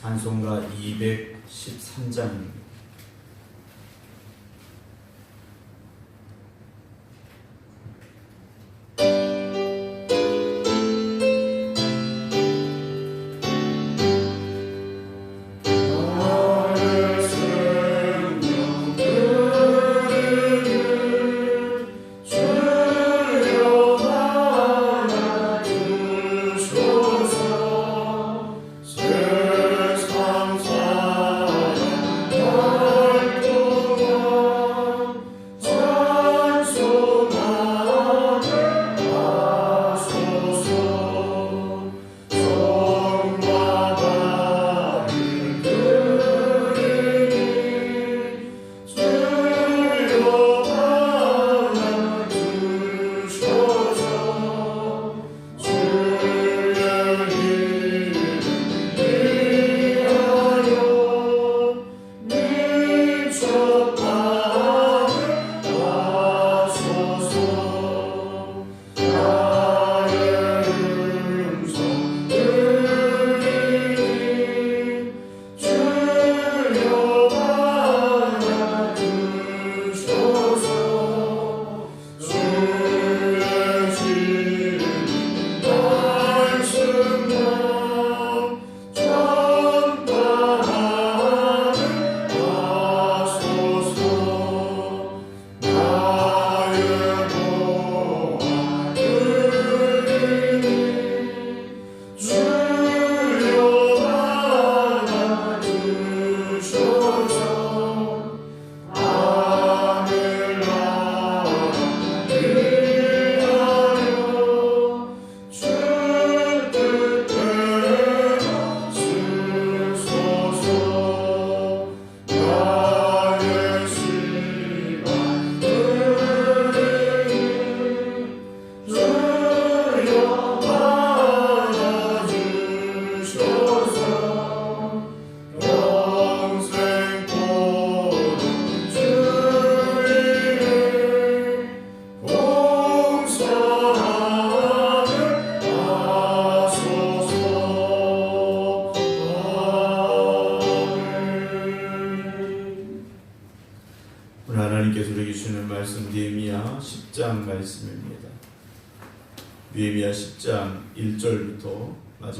찬송가 213장입니다.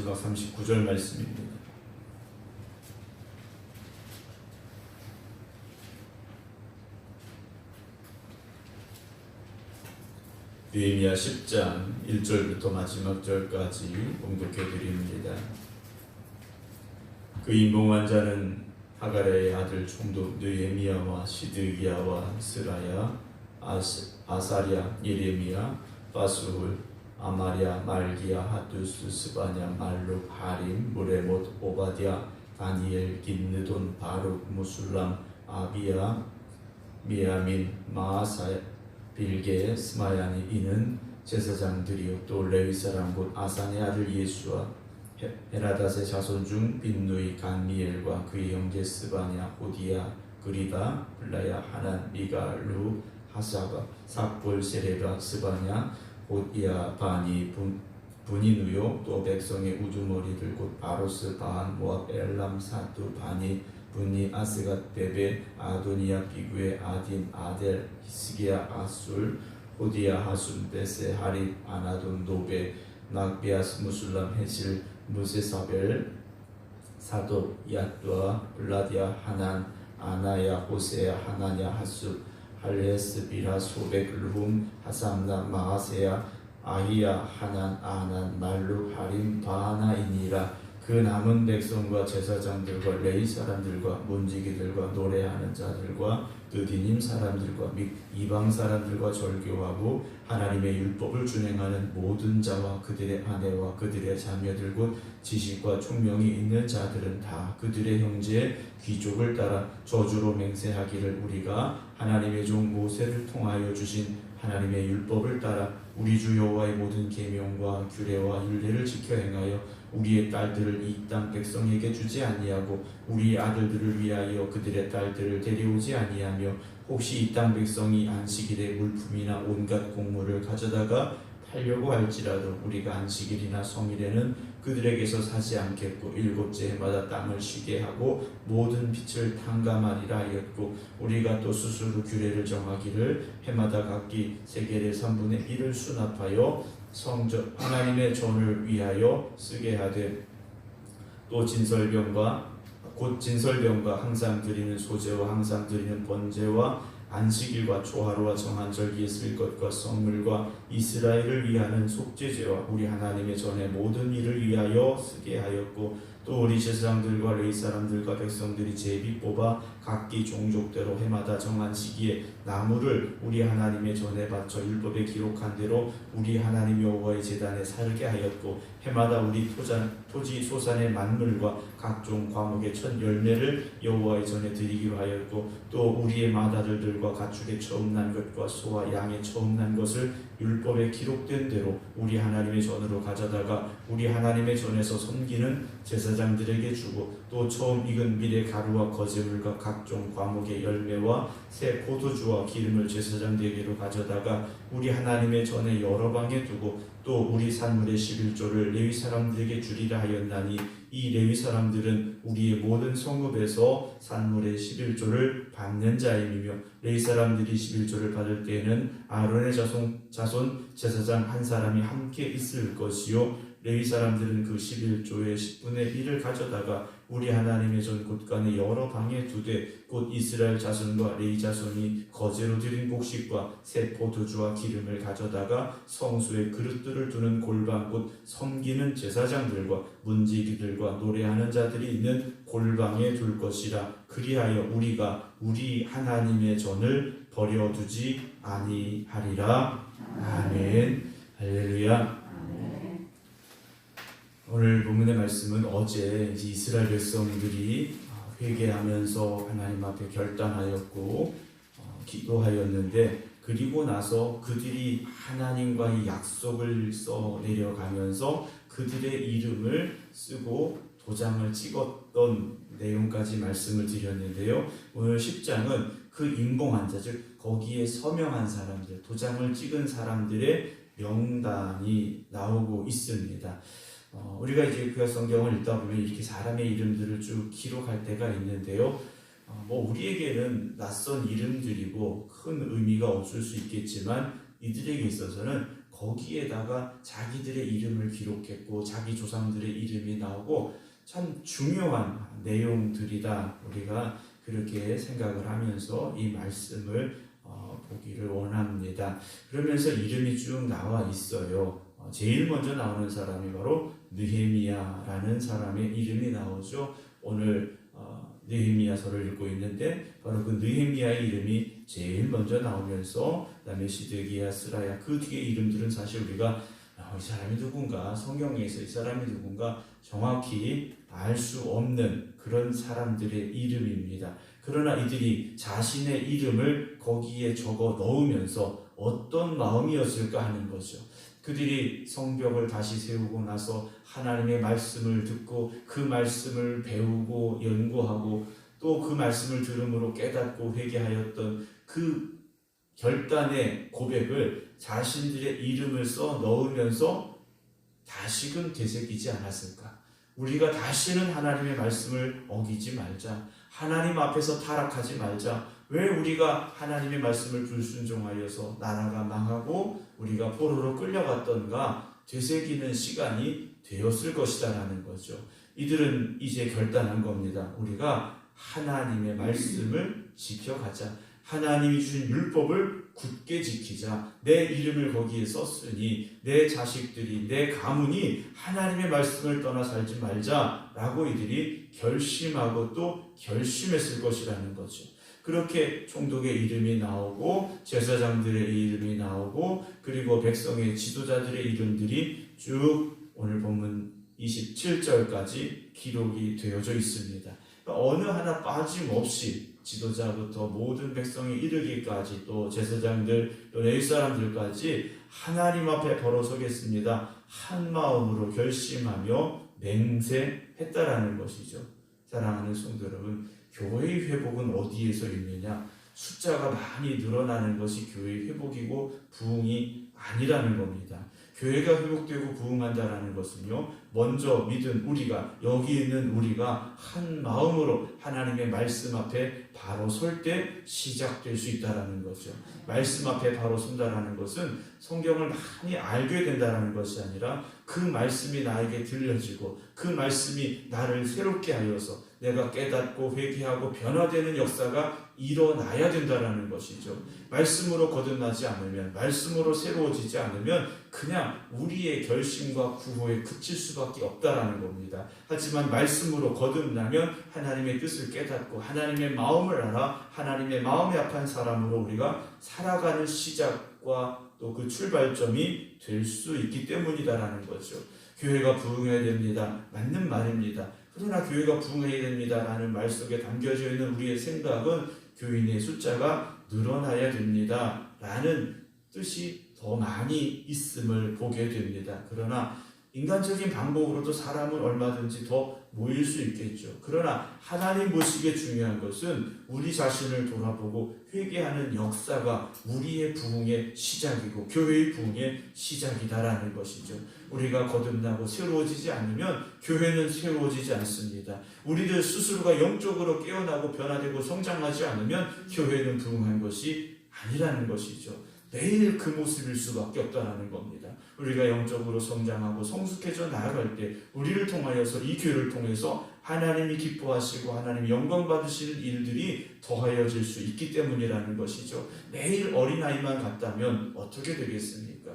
마지막 39절 말씀입니다. 느헤미야 10장 1절부터 마지막 절까지 봉독해 드립니다. 그 인봉한 자는 하가랴의 아들 총독 느헤미야와 시드기야와 스라야 아스, 아사랴 예레미야 바수훌 아마랴 말기야 하두스 스바냐 말룩 하림 무레못 오바디아 다니엘 긴느돈 바룩 무술람 아비야 미야민 마아사 빌게 스마야니 이는 제사장들이요 또 레위 사람 곧 아산의 아들 예수와 헤- 헤라닷의 자손 중 빈누이 간미엘과 그의 형제 스바냐 호디야 그리다 블라야 하난 미가 루 하사바 삭볼 세레바 스바냐 호디야 바니 분 분이누요? 또 백성의 우두머리들 곧 바로스 바한 모압 엘람 사투 바니 분니 아스갓 베베 아도니아 비구의 아딘 아델 히스기야 아술 호디야 하순 베세 하립 아나돈 노베 낙비아스 무술람 헤실 무세사벨 사도 야뚜아 블라디아 하난 아나야 호세야 하나냐 하수 할레스 비라 소백 룸 하삼나 마하세야 아히야 하난 아난 말루 하림 바하나이니라. 그 남은 백성과 제사장들과 레이 사람들과 문지기들과 노래하는 자들과 느디님 사람들과 및 이방 사람들과 절교하고 하나님의 율법을 준행하는 모든 자와 그들의 아내와 그들의 자녀들 곧 지식과 총명이 있는 자들은 다 그들의 형제 귀족을 따라 저주로 맹세하기를 우리가 하나님의 종 모세를 통하여 주신 하나님의 율법을 따라 우리 주 여호와의 모든 계명과 규례와 율례를 지켜 행하여 우리의 딸들을 이 땅 백성에게 주지 아니하고 우리 아들들을 위하여 그들의 딸들을 데려오지 아니하며 혹시 이 땅 백성이 안식일에 물품이나 온갖 곡물을 가져다가 하려고 할지라도 우리가 안식일이나 성일에는 그들에게서 사지 않겠고 일곱째 해마다 땅을 쉬게 하고 모든 빛을 탕감하리라 하였고 우리가 또 스스로 규례를 정하기를 해마다 각기 세계의 3분의 1을 수납하여 성전 하나님의 전을 위하여 쓰게 하되 또 진설병과 곧 진설병과 항상 드리는 소제와 항상 드리는 번제와 안식일과 초하루와 정한 절기에 쓸 것과 성물과 이스라엘을 위하는 속죄제와 우리 하나님의 전에 모든 일을 위하여 쓰게 하였고 또 우리 제사장들과 레위 사람들과 백성들이 제비 뽑아 각기 종족대로 해마다 정한 시기에 나무를 우리 하나님의 전에 바쳐 율법에 기록한 대로 우리 하나님 여호와의 제단에 살게 하였고 해마다 우리 토자, 토지 소산의 만물과 각종 과목의 첫 열매를 여호와의 전에 드리기로 하였고 또 우리의 마다들들과 가축의 처음 난 것과 소와 양의 처음 난 것을 율법에 기록된 대로 우리 하나님의 전으로 가져다가 우리 하나님의 전에서 섬기는 제사장 들에게 주고 또 처음 익은 밀의 가루와 거제물과 각종 과목의 열매와 새 포도주와 기름을 제사장들에게로 가져다가 우리 하나님의 전에 여러 방에 두고 또 우리 산물의 11조를 레위 사람들에게 주리라 하였나니 이 레위 사람들은 우리의 모든 성읍에서 산물의 11조를 받는 자임이며 레위 사람들이 11조를 받을 때에는 아론의 자손, 자손 제사장 한 사람이 함께 있을 것이요 레위 사람들은 그 11조의 10분의 1을 가져다가 우리 하나님의 전 곳간의 여러 방에 두되 곧 이스라엘 자손과 레위 자손이 거제로 드린 곡식과 새 포도주와 기름을 가져다가 성수의 그릇들을 두는 골방 곧 섬기는 제사장들과 문지기들과 노래하는 자들이 있는 골방에 둘 것이라 그리하여 우리가 우리 하나님의 전을 버려두지 아니하리라. 아멘. 할렐루야 오늘 본문의 말씀은 어제 이스라엘 백성들이 회개하면서 하나님 앞에 결단하였고 어, 기도하였는데 그리고 나서 그들이 하나님과의 약속을 써 내려가면서 그들의 이름을 쓰고 도장을 찍었던 내용까지 말씀을 드렸는데요. 오늘 10장은 그 임봉한 자, 즉 거기에 서명한 사람들, 도장을 찍은 사람들의 명단이 나오고 있습니다. 어, 우리가 이제 구약 성경을 읽다 보면 이렇게 사람의 이름들을 쭉 기록할 때가 있는데요. 어, 뭐 우리에게는 낯선 이름들이고 큰 의미가 없을 수 있겠지만 이들에게 있어서는 거기에다가 자기들의 이름을 기록했고 자기 조상들의 이름이 나오고 참 중요한 내용들이다 우리가 그렇게 생각을 하면서 이 말씀을 어, 보기를 원합니다. 그러면서 이름이 쭉 나와 있어요. 어, 제일 먼저 나오는 사람이 바로 느헤미야라는 사람의 이름이 나오죠. 오늘 어, 느헤미야서를 읽고 있는데 바로 그 느헤미야의 이름이 제일 먼저 나오면서 그다음에 시드기야, 스라야 그 뒤에 이름들은 사실 우리가 아, 이 사람이 누군가 성경에서 이 사람이 누군가 정확히 알 수 없는 그런 사람들의 이름입니다. 그러나 이들이 자신의 이름을 거기에 적어 넣으면서 어떤 마음이었을까 하는 거죠. 그들이 성벽을 다시 세우고 나서 하나님의 말씀을 듣고 그 말씀을 배우고 연구하고 또 그 말씀을 들음으로 깨닫고 회개하였던 그 결단의 고백을 자신들의 이름을 써 넣으면서 다시금 되새기지 않았을까? 우리가 다시는 하나님의 말씀을 어기지 말자. 하나님 앞에서 타락하지 말자. 왜 우리가 하나님의 말씀을 불순종하여서 나라가 망하고 우리가 포로로 끌려갔던가 되새기는 시간이 되었을 것이다라는 거죠. 이들은 이제 결단한 겁니다. 우리가 하나님의 말씀을 지켜가자. 하나님이 주신 율법을 굳게 지키자. 내 이름을 거기에 썼으니 내 자식들이 내 가문이 하나님의 말씀을 떠나 살지 말자라고 이들이 결심하고 또 결심했을 것이라는 거죠. 그렇게 총독의 이름이 나오고 제사장들의 이름이 나오고 그리고 백성의 지도자들의 이름들이 쭉 오늘 본문 27절까지 기록이 되어져 있습니다. 그러니까 어느 하나 빠짐없이 지도자부터 모든 백성이 이르기까지 또 제사장들 또 레위 사람들까지 하나님 앞에 벌어 서겠습니다. 한 마음으로 결심하며 맹세했다라는 것이죠. 사랑하는 성도 여러분, 교회의 회복은 어디에서 있느냐? 숫자가 많이 늘어나는 것이 교회의 회복이고 부흥이 아니라는 겁니다. 교회가 회복되고 부흥한다라는 것은요. 먼저 믿은 우리가 여기 있는 우리가 한 마음으로 하나님의 말씀 앞에 바로 설 때 시작될 수 있다라는 거죠. 말씀 앞에 바로 선다라는 것은 성경을 많이 알게 된다라는 것이 아니라 그 말씀이 나에게 들려지고 그 말씀이 나를 새롭게 하여서 내가 깨닫고 회개하고 변화되는 역사가 일어나야 된다라는 것이죠. 말씀으로 거듭나지 않으면 말씀으로 새로워지지 않으면 그냥 우리의 결심과 구호에 그칠 수밖에 없다라는 겁니다. 하지만 말씀으로 거듭나면 하나님의 뜻을 깨닫고 하나님의 마음을 알아 하나님의 마음에 합한 사람으로 우리가 살아가는 시작과 또 그 출발점이 될 수 있기 때문이다라는 거죠. 교회가 부흥해야 됩니다. 맞는 말입니다. 그러나 교회가 부흥해야 됩니다라는 말 속에 담겨져 있는 우리의 생각은 교인의 숫자가 늘어나야 됩니다. 라는 뜻이 더 많이 있음을 보게 됩니다. 그러나 인간적인 방법으로도 사람은 얼마든지 더 모일 수 있겠죠. 그러나 하나님 보시기에 중요한 것은 우리 자신을 돌아보고 회개하는 역사가 우리의 부흥의 시작이고 교회의 부흥의 시작이다라는 것이죠. 우리가 거듭나고 새로워지지 않으면 교회는 새로워지지 않습니다. 우리들 스스로가 영적으로 깨어나고 변화되고 성장하지 않으면 교회는 부흥한 것이 아니라는 것이죠. 매일 그 모습일 수밖에 없다는 겁니다. 우리가 영적으로 성장하고 성숙해져 나아갈 때 우리를 통하여서 이 교회를 통해서 하나님이 기뻐하시고 하나님 영광 받으시는 일들이 더하여질 수 있기 때문이라는 것이죠. 매일 어린아이만 갔다면 어떻게 되겠습니까?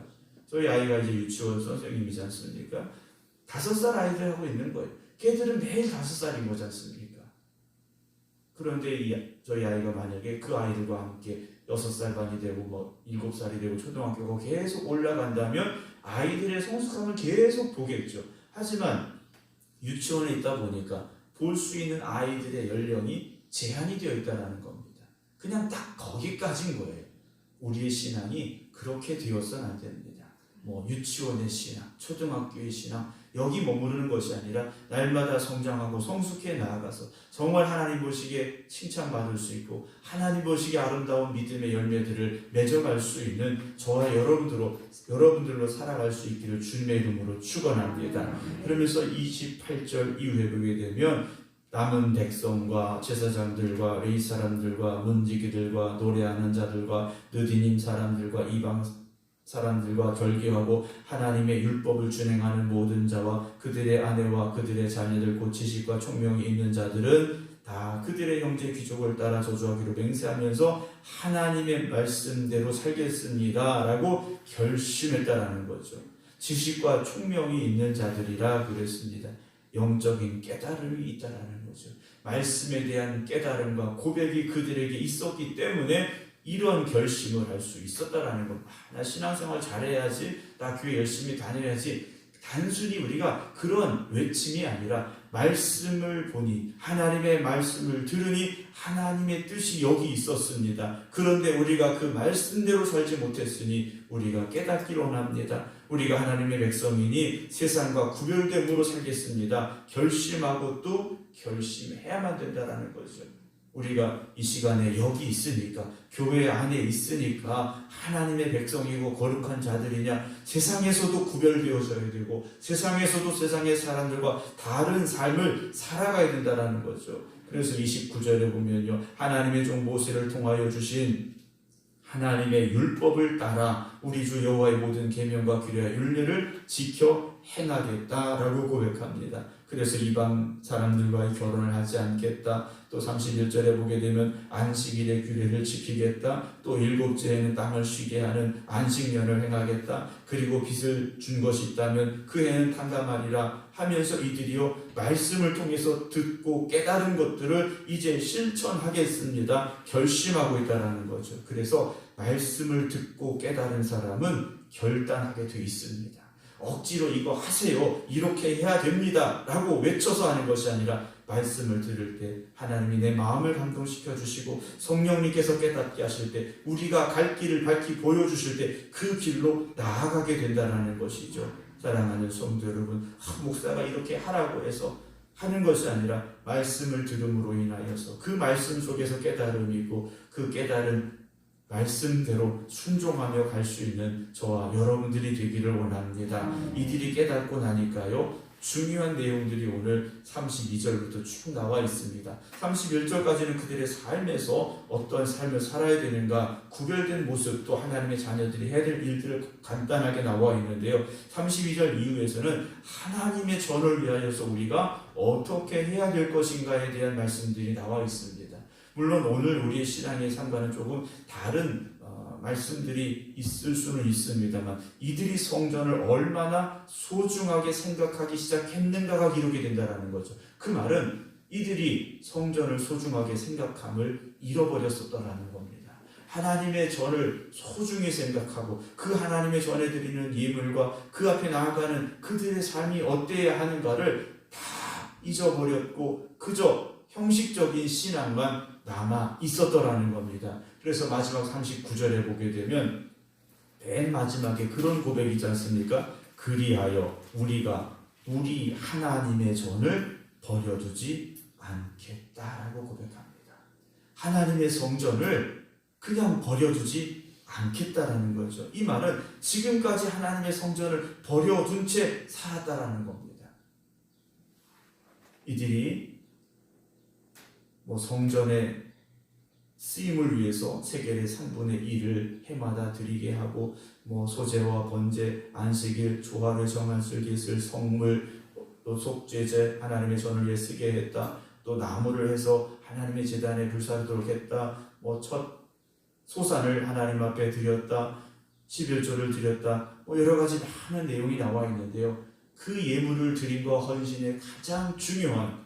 저희 아이가 이제 유치원 선생님이지 않습니까? 다섯 살 아이들 하고 있는 거예요. 걔들은 매일 다섯 살인 거지 않습니까? 그런데 이, 저희 아이가 만약에 그 아이들과 함께 여섯 살 반이 되고 뭐 일곱 살이 되고 초등학교가 계속 올라간다면 아이들의 성숙함을 계속 보겠죠. 하지만 유치원에 있다 보니까 볼 수 있는 아이들의 연령이 제한이 되어 있다는 겁니다. 그냥 딱 거기까지인 거예요. 우리의 신앙이 그렇게 되어서는 안 됩니다. 뭐 유치원의 신앙, 초등학교의 신앙 여기 머무르는 것이 아니라 날마다 성장하고 성숙해 나아가서 정말 하나님 보시기에 칭찬받을 수 있고 하나님 보시기에 아름다운 믿음의 열매들을 맺어갈 수 있는 저와 여러분들로 여러분들로 살아갈 수 있기를 주님의 이름으로 축원합니다. 그러면서 28절 이후에 보게 되면 남은 백성과 제사장들과 레이 사람들과 문지기들과 노래하는 자들과 느디님 사람들과 이방 사람들과 결계하고 하나님의 율법을 준행하는 모든 자와 그들의 아내와 그들의 자녀들 곧 지식과 총명이 있는 자들은 다 그들의 형제 귀족을 따라 저주하기로 맹세하면서 하나님의 말씀대로 살겠습니다 라고 결심했다라는 거죠. 지식과 총명이 있는 자들이라 그랬습니다. 영적인 깨달음이 있다라는 거죠. 말씀에 대한 깨달음과 고백이 그들에게 있었기 때문에 이런 결심을 할 수 있었다라는 것. 아, 나 신앙생활 잘해야지, 나 교회 열심히 다녀야지. 단순히 우리가 그런 외침이 아니라 말씀을 보니 하나님의 말씀을 들으니 하나님의 뜻이 여기 있었습니다. 그런데 우리가 그 말씀대로 살지 못했으니 우리가 깨닫기를 원합니다. 우리가 하나님의 백성이니 세상과 구별됨으로 살겠습니다. 결심하고 또 결심해야만 된다라는 거죠. 우리가 이 시간에 여기 있으니까 교회 안에 있으니까 하나님의 백성이고 거룩한 자들이냐 세상에서도 구별되어져야 되고 세상에서도 세상의 사람들과 다른 삶을 살아가야 된다라는 거죠. 그래서 29절에 보면요. 하나님의 종 모세를 통하여 주신 하나님의 율법을 따라 우리 주 여호와의 모든 계명과 규례와 율례를 지켜 행하겠다라고 고백합니다. 그래서 이방 사람들과의 결혼을 하지 않겠다. 또 31절에 보게 되면 안식일의 규례를 지키겠다. 또 일곱째에는 땅을 쉬게 하는 안식년을 행하겠다. 그리고 빚을 준 것이 있다면 그 해는 탕감하리라 하면서 이들이요 말씀을 통해서 듣고 깨달은 것들을 이제 실천하겠습니다. 결심하고 있다라는 거죠. 그래서 말씀을 듣고 깨달은 사람은 결단하게 돼 있습니다. 억지로 이거 하세요. 이렇게 해야 됩니다. 라고 외쳐서 하는 것이 아니라 말씀을 들을 때 하나님이 내 마음을 감동시켜 주시고 성령님께서 깨닫게 하실 때 우리가 갈 길을 밝히 보여주실 때 그 길로 나아가게 된다는 것이죠. 사랑하는 성도 여러분, 아, 목사가 이렇게 하라고 해서 하는 것이 아니라 말씀을 들음으로 인하여서 그 말씀 속에서 깨달음이 있고 그 깨달은 말씀대로 순종하며 갈 수 있는 저와 여러분들이 되기를 원합니다. 이들이 깨닫고 나니까요. 중요한 내용들이 오늘 32절부터 쭉 나와 있습니다. 31절까지는 그들의 삶에서 어떤 삶을 살아야 되는가 구별된 모습 또 하나님의 자녀들이 해야 될 일들을 간단하게 나와 있는데요. 32절 이후에서는 하나님의 전을 위하여서 우리가 어떻게 해야 될 것인가에 대한 말씀들이 나와 있습니다. 물론 오늘 우리의 신앙의 삶과는 조금 다른 어, 말씀들이 있을 수는 있습니다만 이들이 성전을 얼마나 소중하게 생각하기 시작했는가가 기록이 된다라는 거죠. 그 말은 이들이 성전을 소중하게 생각함을 잃어버렸었다라는 겁니다. 하나님의 전을 소중히 생각하고 그 하나님의 전에 드리는 예물과 그 앞에 나아가는 그들의 삶이 어때야 하는가를 다 잊어버렸고 그저 형식적인 신앙만 남아 있었더라는 겁니다. 그래서 마지막 39절에 보게 되면 맨 마지막에 그런 고백이지 않습니까? 그리하여 우리가 우리 하나님의 전을 버려두지 않겠다라고 고백합니다. 하나님의 성전을 그냥 버려두지 않겠다라는 거죠. 이 말은 지금까지 하나님의 성전을 버려둔 채 살았다라는 겁니다. 이들이 뭐 성전의 쓰임을 위해서 세겔의 3분의 1을 해마다 드리게 하고 뭐 소재와 번제, 안식일, 조화를 정한 슬깃을 성물, 또 속죄제 하나님의 전을 위해 쓰게 했다. 또 나무를 해서 하나님의 제단에 불사르도록 했다. 뭐 첫 소산을 하나님 앞에 드렸다. 11조를 드렸다. 뭐 여러 가지 많은 내용이 나와 있는데요. 그 예물을 드린 것 헌신의 가장 중요한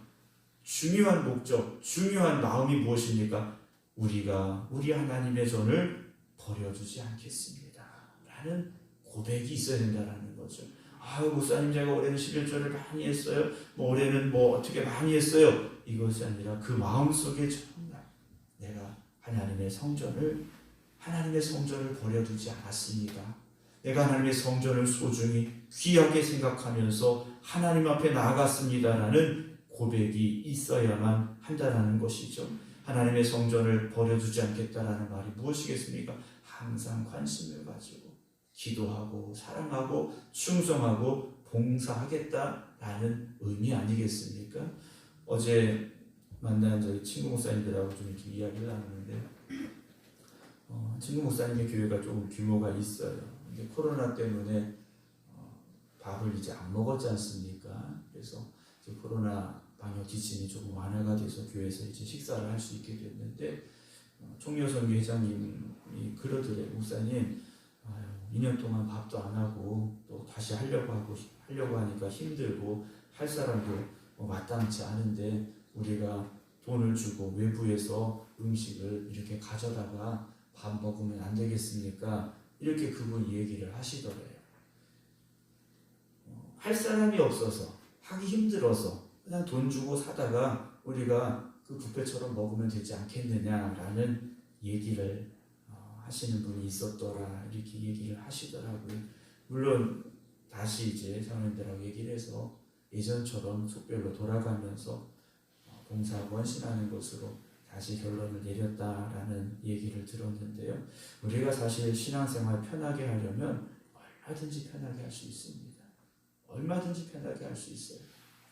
중요한 목적, 중요한 마음이 무엇입니까? 우리가 우리 하나님의 전을 버려두지 않겠습니다. 라는 고백이 있어야 된다는 거죠. 아유, 목사님, 제가 올해는 11조를 많이 했어요. 뭐, 올해는 뭐, 어떻게 많이 했어요. 이것이 아니라 그 마음 속에 정말 내가 하나님의 성전을, 하나님의 성전을 버려두지 않았습니다. 내가 하나님의 성전을 소중히 귀하게 생각하면서 하나님 앞에 나아갔습니다라는 고백이 있어야만 한다라는 것이죠. 하나님의 성전을 버려두지 않겠다라는 말이 무엇이겠습니까? 항상 관심을 가지고 기도하고 사랑하고 충성하고 봉사하겠다라는 의미 아니겠습니까? 어제 만난 저희 친구 목사님들하고 좀 이렇게 이야기를 나누는데 어, 친구 목사님의 교회가 조금 규모가 있어요. 근데 코로나 때문에 어, 밥을 이제 안 먹었지 않습니까? 그래서 코로나 방역 지침이 조금 완화가 돼서 교회에서 이제 식사를 할 수 있게 됐는데 어, 총여선 회장님이 그러더래 목사님 아유, 2년 동안 밥도 안 하고 또 다시 하려고 하고 하려고 하니까 힘들고 할 사람도 뭐 마땅치 않은데 우리가 돈을 주고 외부에서 음식을 이렇게 가져다가 밥 먹으면 안 되겠습니까? 이렇게 그분이 얘기를 하시더래요. 어, 할 사람이 없어서 하기 힘들어서 그냥 돈 주고 사다가 우리가 그 뷔페처럼 먹으면 되지 않겠느냐라는 얘기를 어, 하시는 분이 있었더라 이렇게 얘기를 하시더라고요. 물론 다시 이제 사모님들하고 얘기를 해서 예전처럼 속별로 돌아가면서 어, 봉사하고 헌신하는 것으로 다시 결론을 내렸다라는 얘기를 들었는데요. 우리가 사실 신앙생활 편하게 하려면 얼마든지 편하게 할 수 있습니다. 얼마든지 편하게 할 수 있어요.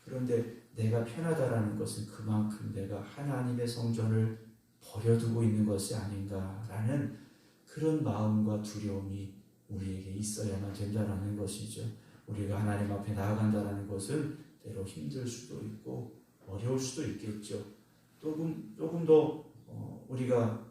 그런데 내가 편하다라는 것은 그만큼 내가 하나님의 성전을 버려두고 있는 것이 아닌가라는 그런 마음과 두려움이 우리에게 있어야만 된다라는 것이죠. 우리가 하나님 앞에 나아간다라는 것은 때로 힘들 수도 있고 어려울 수도 있겠죠. 조금 조금 더 어, 우리가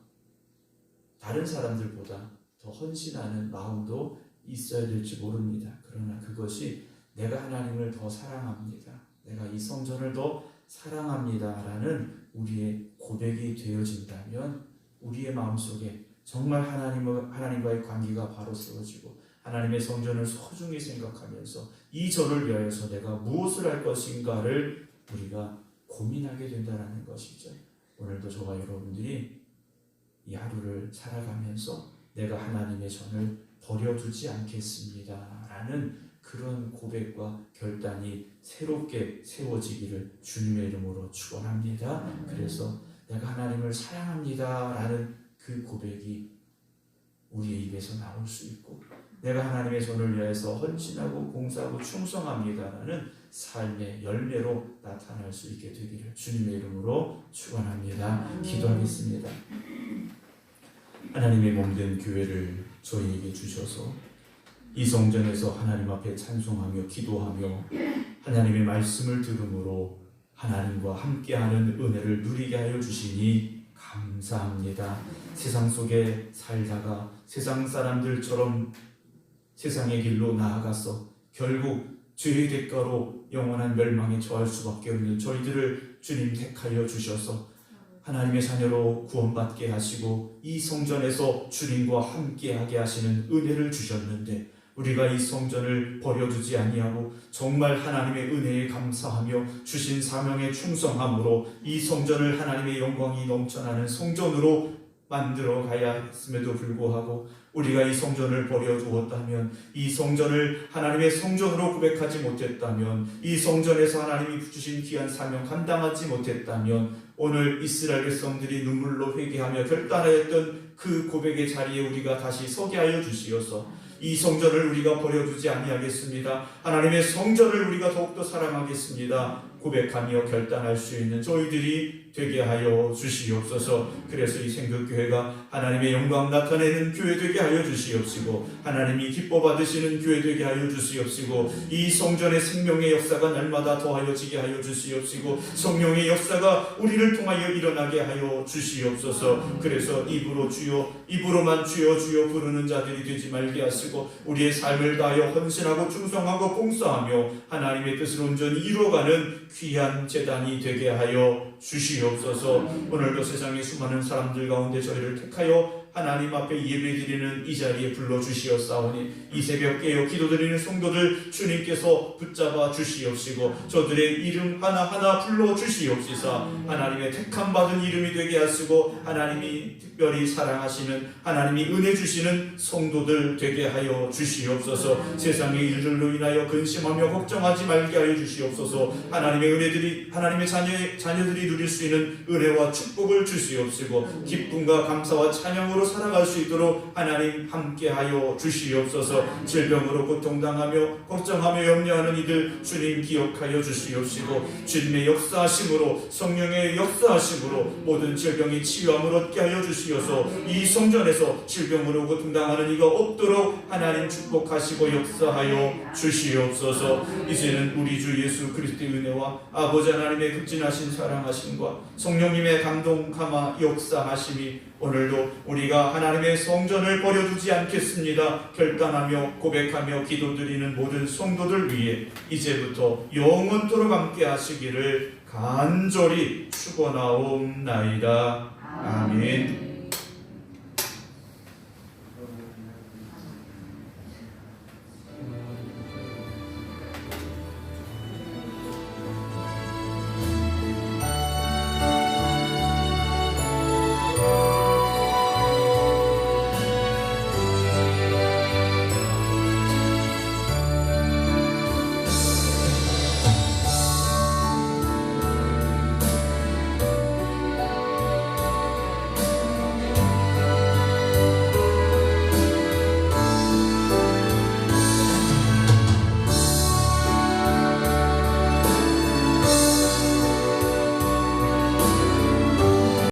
다른 사람들보다 더 헌신하는 마음도 있어야 될지 모릅니다. 그러나 그것이 내가 하나님을 더 사랑합니다. 내가 이 성전을 더 사랑합니다라는 우리의 고백이 되어진다면 우리의 마음속에 정말 하나님과 하나님과의 관계가 바로 세워지고 하나님의 성전을 소중히 생각하면서 이 전을 위하여서 내가 무엇을 할 것인가를 우리가 고민하게 된다는 것이죠. 오늘도 저와 여러분들이 이 하루를 살아가면서 내가 하나님의 전을 버려두지 않겠습니다라는 그런 고백과 결단이 새롭게 세워지기를 주님의 이름으로 축원합니다. 그래서 내가 하나님을 사랑합니다라는 그 고백이 우리의 입에서 나올 수 있고 내가 하나님의 손을 위해서 헌신하고 봉사하고 충성합니다라는 삶의 열매로 나타날 수 있게 되기를 주님의 이름으로 축원합니다. 기도하겠습니다. 하나님의 몸된 교회를 저희에게 주셔서 이 성전에서 하나님 앞에 찬송하며 기도하며 하나님의 말씀을 들음으로 하나님과 함께하는 은혜를 누리게 하여 주시니 감사합니다. 세상 속에 살다가 세상 사람들처럼 세상의 길로 나아가서 결국 죄의 대가로 영원한 멸망에 처할 수밖에 없는 저희들을 주님 택하여 주셔서 하나님의 자녀로 구원받게 하시고 이 성전에서 주님과 함께하게 하시는 은혜를 주셨는데 우리가 이 성전을 버려두지 아니하고 정말 하나님의 은혜에 감사하며 주신 사명에 충성함으로 이 성전을 하나님의 영광이 넘쳐나는 성전으로 만들어 가야 했음에도 불구하고 우리가 이 성전을 버려두었다면 이 성전을 하나님의 성전으로 고백하지 못했다면 이 성전에서 하나님이 주신 귀한 사명 감당하지 못했다면 오늘 이스라엘 백성들이 눈물로 회개하며 결단하였던 그 고백의 자리에 우리가 다시 서게 하여 주시어서 이 성전을 우리가 버려두지 아니하겠습니다. 하나님의 성전을 우리가 더욱더 사랑하겠습니다. 고백하며 결단할 수 있는 저희들이 되게 하여 주시옵소서. 그래서 이 생각교회가 하나님의 영광 나타내는 교회 되게 하여 주시옵시고 하나님이 기뻐 받으시는 교회 되게 하여 주시옵시고 이 성전의 생명의 역사가 날마다 더하여지게 하여 주시옵시고 성령의 역사가 우리를 통하여 일어나게 하여 주시옵소서. 그래서 입으로 주여 입으로만 주여 주여 부르는 자들이 되지 말게 하시고 우리의 삶을 다하여 헌신하고 충성하고 봉사하며 하나님의 뜻을 온전히 이루어가는 귀한 재단이 되게 하여 주시옵소서. 오늘도 세상의 수많은 사람들 가운데 저희를 택하여 하나님 앞에 예배드리는 이 자리에 불러 주시었사오니 이 새벽 깨어 기도드리는 성도들 주님께서 붙잡아 주시옵시고 저들의 이름 하나하나 불러 주시옵시사 하나님의 택함 받은 이름이 되게 하시고 하나님이 특별히 사랑하시는 하나님이 은혜 주시는 성도들 되게 하여 주시옵소서. 세상의 일들로 인하여 근심하며 걱정하지 말게 하여 주시옵소서. 하나님의 은혜들이 하나님의 자녀, 자녀들이 누릴 수 있는 은혜와 축복을 주시옵시고 기쁨과 감사와 찬양으로 살아갈 수 있도록 하나님 함께하여 주시옵소서. 질병으로 고통당하며 걱정하며 염려하는 이들 주님 기억하여 주시옵시고 주님의 역사하심으로 성령의 역사하심으로 모든 질병이 치유함을 얻게 하여 주시어서 이 성전에서 질병으로 고통당하는 이가 없도록 하나님 축복하시고 역사하여 주시옵소서. 이제는 우리 주 예수 그리스도의 은혜와 아버지 하나님의 극진하신 사랑하심과 성령님의 감동 감화 역사하심이 오늘도 우리가 하나님의 성전을 버려두지 않겠습니다. 결단하며 고백하며 기도드리는 모든 성도들 위해 이제부터 영원토록 함께 하시기를 간절히 축원하옵나이다. 아멘.